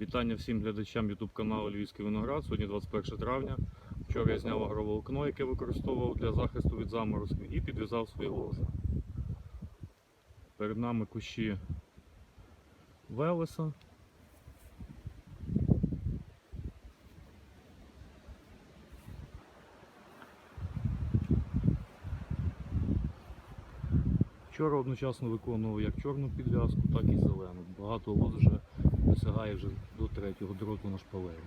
Вітання всім глядачам YouTube каналу Львівський виноград. Сьогодні 21 травня. Вчора я зняв агроволокно, яке використовував для захисту від заморозків, і підв'язав свої лози. Перед нами кущі Велеса. Вчора одночасно виконував як чорну підв'язку, так і зелену. Багато лоз вже досягає вже до третього дроту на шпалері.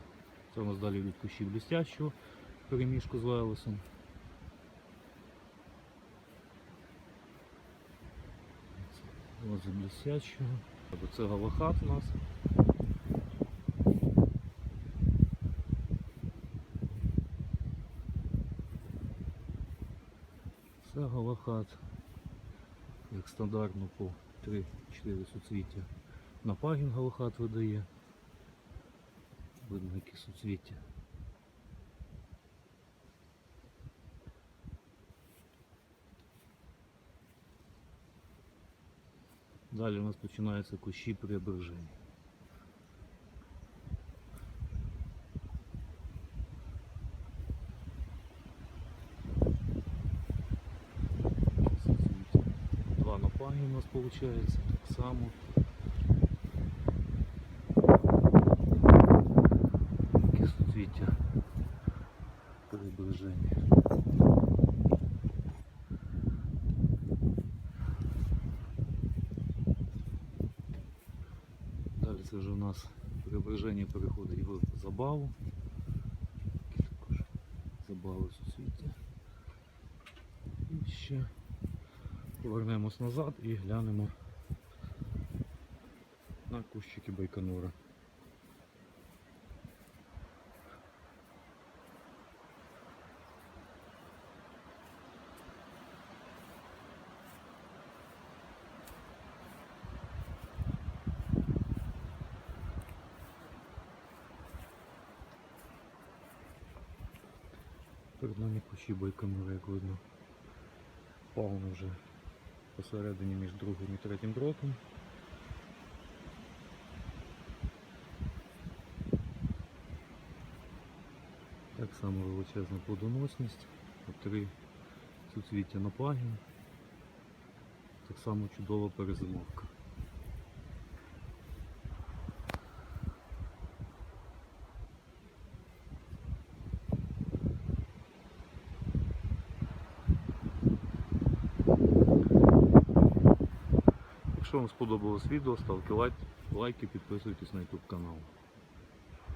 Це у нас далі від кущів блістящого переміжку з велесом. Лози блістящого. Тобто Це галахат у нас. Це галахат як стандартно по 3-4 суцвіття. На пагін галахат видає. Видно які суцвіття. Далі у нас починаються кущі. Суцвіття. Два на пагі у нас виходить так само. Такі суцвіття преображення. Далі це вже у нас преображення переходить в забаву. Забави суцвіття. І ще повернемось назад і глянемо на кущики байконура. Перед нами кущі байконура, як видно. Пауна вже посередині між другим і третім дротом. Так само величезна плодоносність, три суцвіття на пагін. Так само чудова перезимовка. Якщо вам сподобалось відео, ставте лайк, лайки, підписуйтесь на YouTube канал.